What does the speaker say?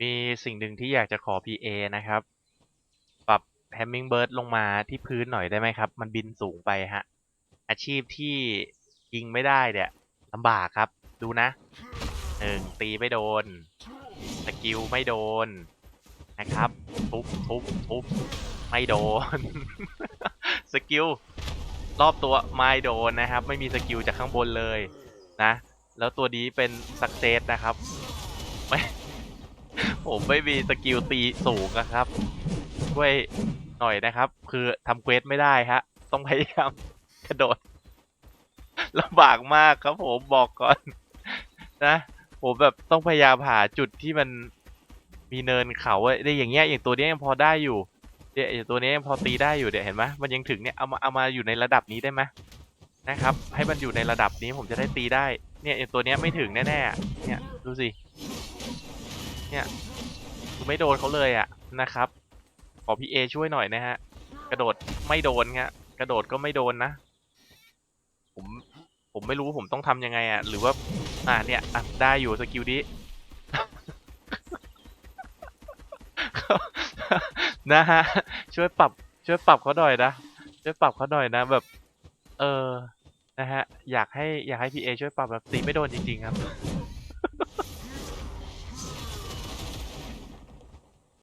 มีสิ่งหนึ่งที่อยากจะขอ PA นะครับ ปรับ Hummingbird ลงมาที่พื้นหน่อยได้ไหมครับ มันบินสูงไปฮะ อาชีพที่ยิงไม่ได้เนี่ยลำบากครับ ดูนะหนึ่งตีไม่โดน สกิลไม่โดนนะครับ ทุบทุบทุบไม่โดน สกิลรอบตัวไม่โดนนะครับ ไม่มีสกิลจากข้างบนเลยนะ แล้วตัวนี้เป็นสักเซสนะครับไม่ ผมไม่มีสกิลตีสูงนะครับ ช่วยหน่อยนะครับ คือทำเควสไม่ได้ฮะ ต้องพยายามกระโดดลำบากมากครับผมบอกก่อน นะ ผมแบบต้องพยายามหาจุดที่มันมีเนินเขาอะได้อย่างเงี้ยอย่างตัวเนี้ยยังพอได้อยู่เนี่ยอย่างตัวเนี้ยยังพอตีได้อยู่เดี๋ยวเห็นไหมมันยังถึงเนี่ยเอามาเอามาอยู่ในระดับนี้ได้ไหมนะครับ ให้มันอยู่ในระดับนี้ผมจะได้ตีได้ เนี่ยอย่างตัวเนี้ยไม่ถึงแน่ๆเนี่ยดูสิ เนี่ยคือไม่โดนเขาเลยอะนะครับ ขอพี่เอช่วยหน่อยนะฮะ กระโดดไม่โดนฮะกระโดดก็ไม่โดนนะ ผมผมไม่รู้ผมต้องทำยังไงอะหรือว่า อ่าเนี่ยอะได้อยู่สกิลนี้นะฮะช่วยปรับช่วยปรับเขาหน่อยนะช่วยปรับเขาหน่อยนะแบบ เออนะฮะอยากให้อยากให้พีเอช่วยปรับแบบตีไม่โดนจริงๆครับ